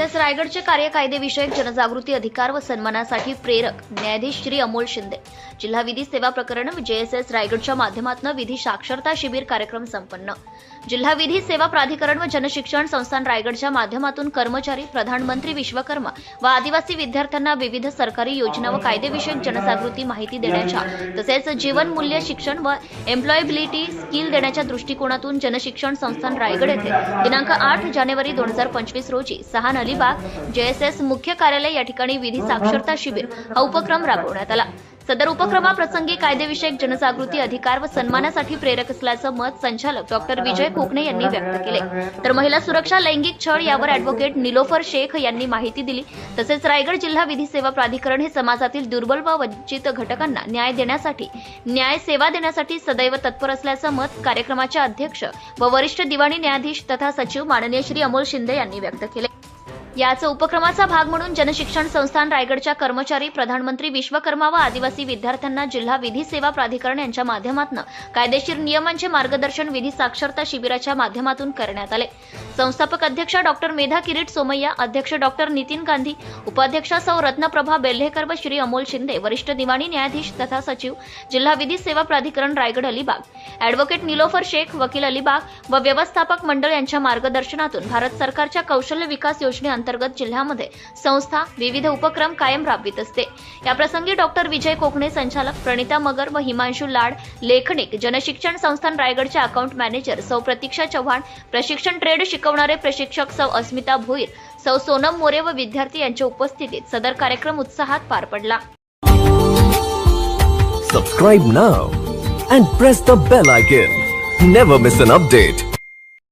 तसेच रायगडचे कार्य कायदेविषयक जनजागृती अधिकार व सन्मानासाठी प्रेरक न्यायाधीश श्री अमोल शिंदे. जिल्हा विधी सेवा प्रकरण जेएसएस रायगडच्या माध्यमातून विधी साक्षरता शिबिर कार्यक्रम संपन्न. जिल्हा विधी सेवा प्राधिकरण व जनशिक्षण संस्थान रायगडच्या माध्यमातून कर्मचारी प्रधानमंत्री विश्वकर्मा व आदिवासी विद्यार्थ्यांना विविध सरकारी योजना व कायदेविषयक जनजागृती माहिती देण्याच्या तसेच जीवनमूल्य शिक्षण व एम्प्लॉयबिलिटी स्किल देण्याच्या दृष्टिकोनातून जनशिक्षण संस्थान रायगड येथे दिनांक आठ जानेवारी दोन हजार पंचवीस रोजी सहान अलिबाग जेएसएस मुख्य कार्यालय या ठिकाणी विधी साक्षरता शिबिर हा उपक्रम राबवण्यात आला. सदर उपक्रमाप्रसंगी कायदेविषयक जनजागृती अधिकार व सन्मानासाठी प्रेरक असल्याचं मत संचालक डॉक्टर विजय कोकणे यांनी व्यक्त केले. तर महिला सुरक्षा लैंगिक छळ यावर अॅडव्होकेट निलोफर शेख यांनी माहिती दिली. तसेच रायगड जिल्हा विधी सेवा प्राधिकरण हे समाजातील दुर्बल व वंचित घटकांना न्याय देण्यासाठी न्याय सेवा देण्यासाठी सदैव तत्पर असल्याचं मत कार्यक्रमाचे अध्यक्ष व वरिष्ठ दिवाणी न्यायाधीश तथा सचिव माननीय श्री अमोल शिंदे यांनी व्यक्त केले. याच उपक्रमाचा भाग म्हणून जनशिक्षण संस्थान रायगडच्या कर्मचारी प्रधानमंत्री विश्वकर्मा व आदिवासी विद्यार्थ्यांना जिल्हा विधी सेवा प्राधिकरण यांच्या माध्यमातून कायदेशीर नियमांचे मार्गदर्शन विधी साक्षरता शिबिराच्या माध्यमातून करण्यात आले. संस्थापक अध्यक्ष डॉक्टर मेधा किरीट सोमय्या अध्यक्ष डॉक्टर नितीन गांधी उपाध्यक्षा सौ. रत्नप्रभा बेल्हेकर व श्री. अमोल शिंदे वरिष्ठ दिवाणी न्यायाधीश तथा सचिव जिल्हा विधी सेवा प्राधिकरण रायगड अलिबाग अॅडव्होकेट निलोफर शेख वकील अलिबाग व व्यवस्थापक मंडळ यांच्या मार्गदर्शनातून भारत सरकारच्या कौशल्य विकास अंतर्गत जिल्ह्यामध्ये संस्था विविध उपक्रम कायम राबवित असते याप्रसंगी डॉक्टर विजय कोकणे संचालक प्रणिता मगर व हिमांशू लाड लेखनिक जनशिक्षण संस्थान रायगडच्या अकाउंट मॅनेजर सौ प्रतीक्षा चव्हाण प्रशिक्षण ट्रेड शिकवणारे प्रशिक्षक सौ अस्मिता भोईर सौ सोनम मोरे व विद्यार्थी यांच्या उपस्थितीत सदर कार्यक्रम उत्साहात पार पडला Subscribe now and press the bell icon. Never miss an update.